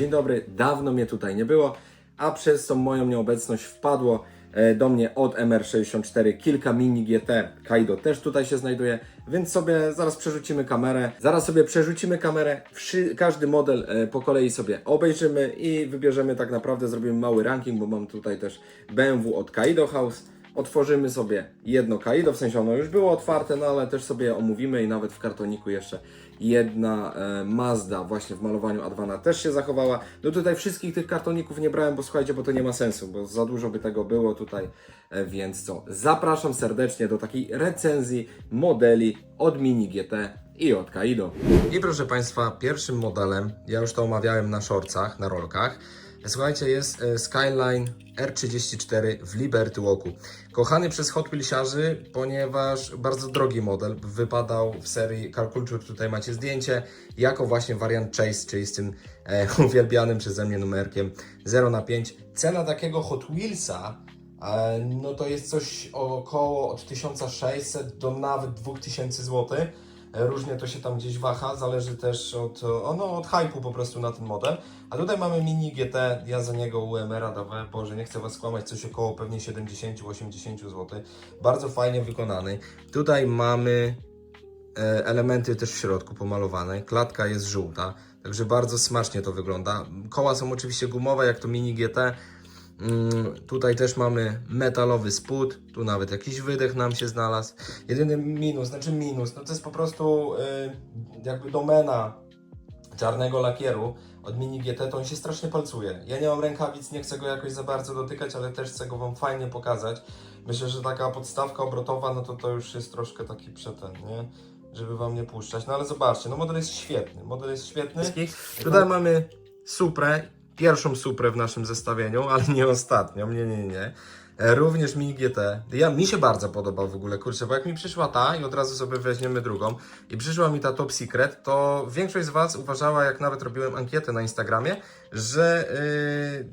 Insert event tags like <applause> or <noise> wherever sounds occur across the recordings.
dzień dobry, dawno mnie tutaj nie było, a przez tą moją nieobecność wpadło e, do mnie od MR64 kilka mini GT. Kaido też tutaj się znajduje, więc sobie zaraz przerzucimy kamerę. Zaraz sobie przerzucimy kamerę, każdy model e, po kolei sobie obejrzymy i wybierzemy tak naprawdę, zrobimy mały ranking, bo mam tutaj też BMW od Kaido House. Otworzymy sobie jedno Kaido, w sensie ono już było otwarte, no ale też sobie omówimy i nawet w kartoniku jeszcze jedna e, Mazda właśnie w malowaniu Advana też się zachowała. No tutaj wszystkich tych kartoników nie brałem, bo słuchajcie, bo to nie ma sensu, bo za dużo by tego było tutaj, e, więc co, zapraszam serdecznie do takiej recenzji modeli od Mini GT i od Kaido. I proszę Państwa, pierwszym modelem, ja już to omawiałem na shortcach, na rolkach, Słuchajcie, jest e, Skyline R34 w Liberty Walku. Kochany przez Hot Wheelsiarzy, ponieważ bardzo drogi model wypadał w serii Car Culture, tutaj macie zdjęcie, jako właśnie wariant Chase, czyli z tym e, <laughs> uwielbianym przeze mnie numerkiem 0 na 5. Cena takiego Hot Wheelsa e, no to jest coś około od 1600 do nawet 2000 zł. E, Różnie to się tam gdzieś waha, zależy też od, o, no, od hypu po prostu na ten model. A tutaj mamy mini GT, ja za niego UMR-a dawałem, Boże, nie chcę Was skłamać, coś około pewnie 70-80 zł. Bardzo fajnie wykonany. Tutaj mamy e, elementy też w środku pomalowane, klatka jest żółta, także bardzo smacznie to wygląda. Koła są oczywiście gumowe, jak to mini GT. Mm, tutaj też mamy metalowy spód, tu nawet jakiś wydech nam się znalazł. Jedyny minus, znaczy minus, no to jest po prostu y, jakby domena czarnego lakieru od Mini GT, to on się strasznie palcuje. Ja nie mam rękawic, nie chcę go jakoś za bardzo dotykać, ale też chcę go Wam fajnie pokazać. Myślę, że taka podstawka obrotowa, no to to już jest troszkę taki przeten, nie? Żeby Wam nie puszczać. No ale zobaczcie, no model jest świetny, model jest świetny. Tutaj mamy Suprę, pierwszą Suprę w naszym zestawieniu, ale nie ostatnią, nie, nie, nie. E, Również Mini GT. Ja, mi się bardzo podobał w ogóle, kurczę, bo jak mi przyszła ta i od razu sobie weźmiemy drugą i przyszła mi ta Top Secret, to większość z Was uważała, jak nawet robiłem ankietę na Instagramie, że yy,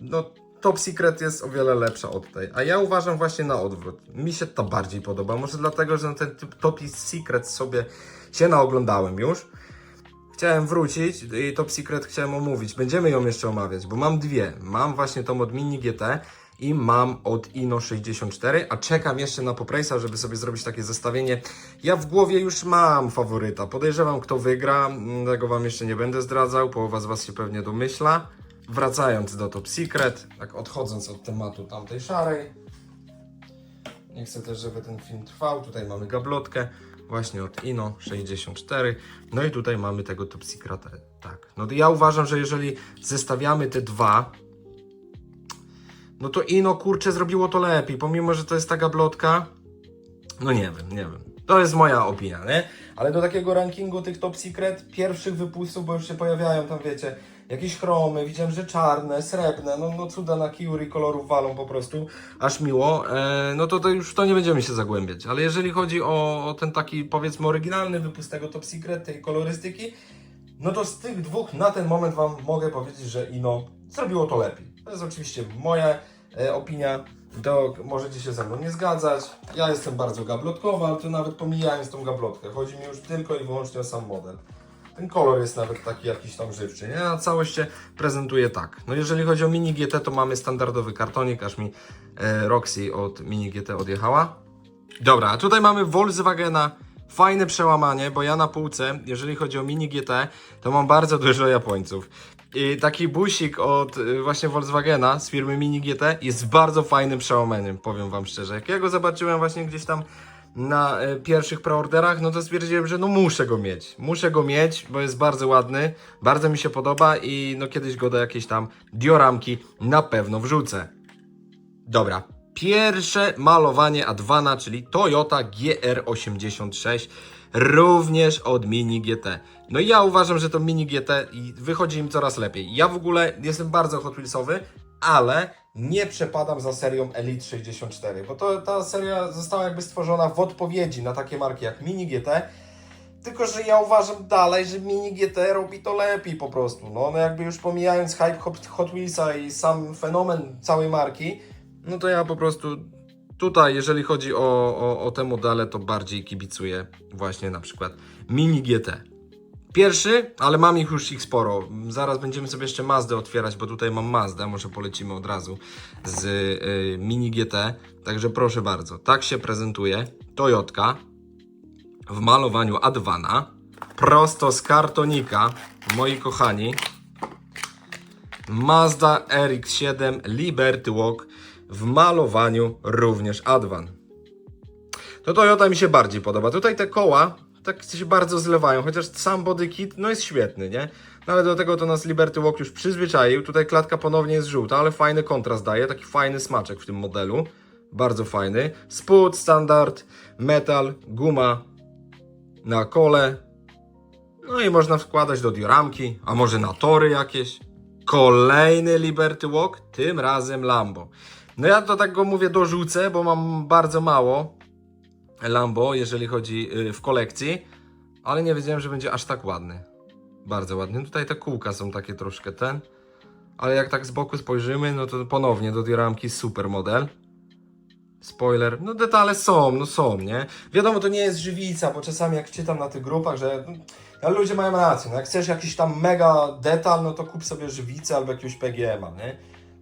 no, Top Secret jest o wiele lepsza od tej. A ja uważam właśnie na odwrót. Mi się to bardziej podoba. Może dlatego, że ten typ Top Secret sobie się naoglądałem już. Chciałem wrócić i Top Secret chciałem omówić. Będziemy ją jeszcze omawiać, bo mam dwie. Mam właśnie tą od Mini GT i mam od Ino 64, a czekam jeszcze na Poprejsa, żeby sobie zrobić takie zestawienie. Ja w głowie już mam faworyta. Podejrzewam, kto wygra. Mm, Tego wam jeszcze nie będę zdradzał. Połowa z was się pewnie domyśla. Wracając do Top Secret, tak odchodząc od tematu tamtej szarej. Nie chcę też, żeby ten film trwał. Tutaj mamy gablotkę właśnie od Ino 64. No i tutaj mamy tego Top Secreta. Tak. No ja uważam, że jeżeli zestawiamy te dwa, no to Ino kurczę zrobiło to lepiej. Pomimo, że to jest ta gablotka, no nie wiem, nie wiem. To jest moja opinia, nie? Ale do takiego rankingu tych Top Secret pierwszych wypustów, bo już się pojawiają tam, wiecie, jakieś chromy, widziałem, że czarne, srebrne, no, no cuda na Kiuri kolorów walą po prostu, aż miło, e, no to, to już to nie będziemy się zagłębiać. Ale jeżeli chodzi o, o ten taki, powiedzmy, oryginalny wypust tego Top Secret, tej kolorystyki, no to z tych dwóch na ten moment Wam mogę powiedzieć, że Ino zrobiło to lepiej. To jest oczywiście moja e, opinia. To możecie się ze mną nie zgadzać. Ja jestem bardzo gablotkowy, ale to nawet pomijając tą gablotkę. Chodzi mi już tylko i wyłącznie o sam model. Ten kolor jest nawet taki jakiś tam żywczy, nie? A całość się prezentuje tak. No jeżeli chodzi o Mini GT, to mamy standardowy kartonik, aż mi e, Roxy od Mini GT odjechała. Dobra, a tutaj mamy Volkswagena. Fajne przełamanie, bo ja na półce, jeżeli chodzi o Mini GT, to mam bardzo dużo Japońców. I taki busik od y, właśnie Volkswagena z firmy Mini GT jest bardzo fajnym przełamaniem, powiem Wam szczerze. Jak ja go zobaczyłem właśnie gdzieś tam na y, pierwszych preorderach, no to stwierdziłem, że no muszę go mieć. Muszę go mieć, bo jest bardzo ładny, bardzo mi się podoba i no kiedyś go do jakiejś tam dioramki na pewno wrzucę. Dobra. Pierwsze malowanie Advana, czyli Toyota GR86, również od Mini GT. No i ja uważam, że to Mini GT wychodzi im coraz lepiej. Ja w ogóle jestem bardzo Hot Wheelsowy, ale nie przepadam za serią Elite 64, bo to, ta seria została jakby stworzona w odpowiedzi na takie marki jak Mini GT, tylko, że ja uważam dalej, że Mini GT robi to lepiej po prostu. No, no jakby już pomijając hype Hot- Wheelsa i sam fenomen całej marki, no to ja po prostu tutaj, jeżeli chodzi o, o, o te modele, to bardziej kibicuję właśnie na przykład Mini GT. Pierwszy, ale mam ich już ich sporo. Zaraz będziemy sobie jeszcze Mazdę otwierać, bo tutaj mam Mazdę, może polecimy od razu z y, Mini GT. Także proszę bardzo, tak się prezentuje Toyotka w malowaniu Advana, prosto z kartonika, moi kochani. Mazda RX-7 Liberty Walk w malowaniu również Advan. To Toyota mi się bardziej podoba. Tutaj te koła tak się bardzo zlewają, chociaż sam body kit no jest świetny, nie? No ale do tego to nas Liberty Walk już przyzwyczaił. Tutaj klatka ponownie jest żółta, ale fajny kontrast daje, taki fajny smaczek w tym modelu. Bardzo fajny. Spód, standard, metal, guma na kole. No i można wkładać do dioramki, a może na tory jakieś. Kolejny Liberty Walk, tym razem Lambo. No ja to tak go mówię dorzucę, bo mam bardzo mało Lambo, jeżeli chodzi y, w kolekcji, ale nie wiedziałem, że będzie aż tak ładny. Bardzo ładny. Tutaj te kółka są takie troszkę ten, ale jak tak z boku spojrzymy, no to ponownie do dioramki super model. Spoiler, no detale są, no są, nie? Wiadomo, to nie jest żywica, bo czasami jak czytam na tych grupach, że ale ludzie mają rację, no jak chcesz jakiś tam mega detal, no to kup sobie żywicę albo jakiegoś PGM-a, nie?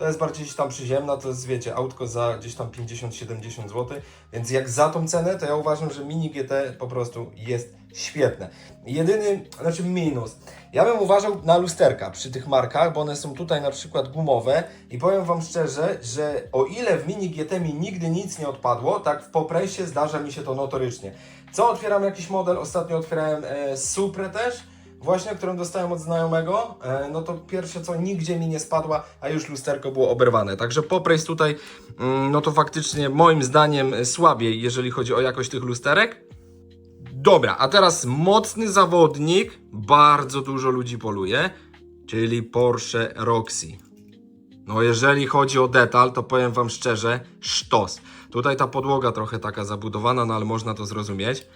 To jest bardziej gdzieś tam przyziemna, to jest, wiecie, autko za gdzieś tam 50-70 zł, więc jak za tą cenę, to ja uważam, że Mini GT po prostu jest świetne. Jedyny, znaczy minus, ja bym uważał na lusterka przy tych markach, bo one są tutaj na przykład gumowe i powiem Wam szczerze, że o ile w Mini GT mi nigdy nic nie odpadło, tak w Popresie zdarza mi się to notorycznie. Co otwieram jakiś model, ostatnio otwierałem e, Suprę też, właśnie, którą dostałem od znajomego, e, no to pierwsze co, nigdzie mi nie spadła, a już lusterko było oberwane. Także Popraise tutaj, mm, no to faktycznie moim zdaniem e, słabiej, jeżeli chodzi o jakość tych lusterek. Dobra, a teraz mocny zawodnik, bardzo dużo ludzi poluje, czyli Porsche Roxy. No jeżeli chodzi o detal, to powiem Wam szczerze, sztos. Tutaj ta podłoga trochę taka zabudowana, no ale można to zrozumieć.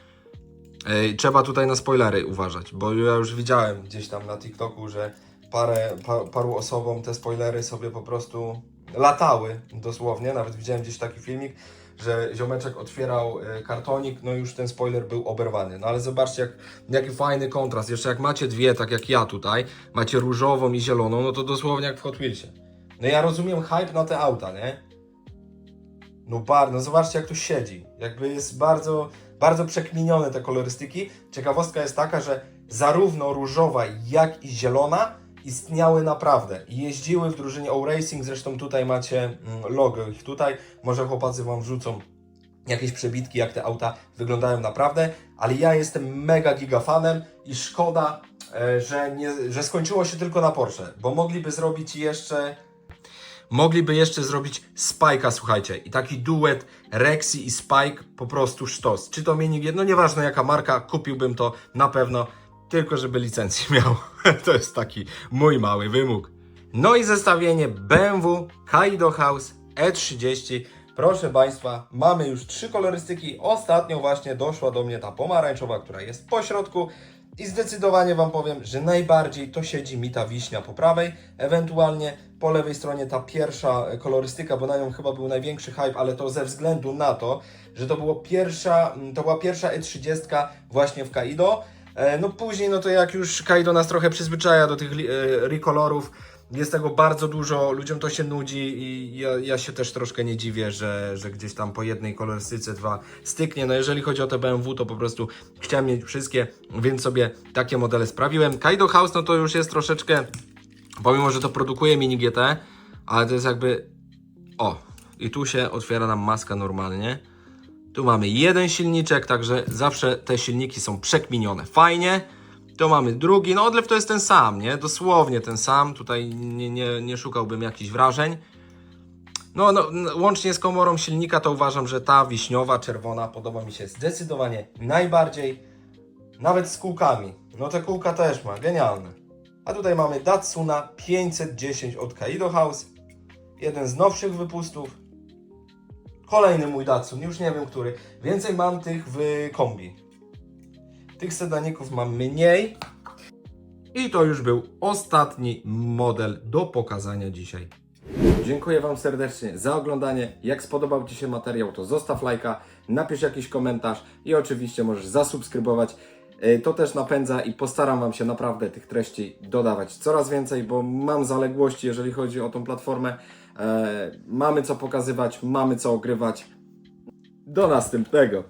Trzeba tutaj na spoilery uważać, bo ja już widziałem gdzieś tam na TikToku, że parę, pa, paru osobom te spoilery sobie po prostu latały dosłownie. Nawet widziałem gdzieś taki filmik, że ziomeczek otwierał e, kartonik, no już ten spoiler był oberwany. No ale zobaczcie, jak, jaki fajny kontrast. Jeszcze jak macie dwie, tak jak ja tutaj, macie różową i zieloną, no to dosłownie jak w Hot Wheelsie. No ja rozumiem hype na te auta, nie? No bardzo, no zobaczcie jak tu siedzi. Jakby jest bardzo, bardzo przekminione te kolorystyki. Ciekawostka jest taka, że zarówno różowa, jak i zielona istniały naprawdę jeździły w drużynie O-Racing. Zresztą tutaj macie mm, logo ich tutaj. Może chłopacy Wam wrzucą jakieś przebitki, jak te auta wyglądają naprawdę, ale ja jestem mega giga fanem i szkoda, e, że, nie, że skończyło się tylko na Porsche, bo mogliby zrobić jeszcze Mogliby jeszcze zrobić Spike'a, słuchajcie, i taki duet Rexy i Spike po prostu sztos. Czy to mini no nieważne jaka marka, kupiłbym to na pewno, tylko żeby licencję miał. <laughs> to jest taki mój mały wymóg. No i zestawienie BMW Kaido House E30. Proszę Państwa, mamy już trzy kolorystyki. Ostatnio właśnie doszła do mnie ta pomarańczowa, która jest po środku. I zdecydowanie Wam powiem, że najbardziej to siedzi mi ta wiśnia po prawej, ewentualnie po lewej stronie ta pierwsza e, kolorystyka, bo na nią chyba był największy hype, ale to ze względu na to, że to, było pierwsza, to była pierwsza E30 właśnie w Kaido. E, No później, no to jak już Kaido nas trochę przyzwyczaja do tych e, rekolorów, jest tego bardzo dużo, ludziom to się nudzi i ja, ja się też troszkę nie dziwię, że, że gdzieś tam po jednej kolorystyce dwa styknie. No jeżeli chodzi o te BMW, to po prostu chciałem mieć wszystkie, więc sobie takie modele sprawiłem. Kaido House, no to już jest troszeczkę, pomimo, że to produkuje Mini GT, ale to jest jakby, o, i tu się otwiera nam maska normalnie. Tu mamy jeden silniczek, także zawsze te silniki są przekminione fajnie. Tu mamy drugi, no odlew to jest ten sam, nie? Dosłownie ten sam, tutaj nie, nie, nie szukałbym jakichś wrażeń. No, no, łącznie z komorą silnika to uważam, że ta wiśniowa, czerwona podoba mi się zdecydowanie najbardziej. Nawet z kółkami. No te kółka też ma, genialne. A tutaj mamy Datsuna 510 od Kaido House. Jeden z nowszych wypustów. Kolejny mój Datsun, już nie wiem który. Więcej mam tych w kombi. Tych sedaników mam mniej. I to już był ostatni model do pokazania dzisiaj. Dziękuję Wam serdecznie za oglądanie. Jak spodobał Ci się materiał, to zostaw lajka, napisz jakiś komentarz i oczywiście możesz zasubskrybować e, to też napędza i postaram Wam się naprawdę tych treści dodawać coraz więcej, bo mam zaległości, jeżeli chodzi o tą platformę. E, mamy co pokazywać, mamy co ogrywać. Do następnego.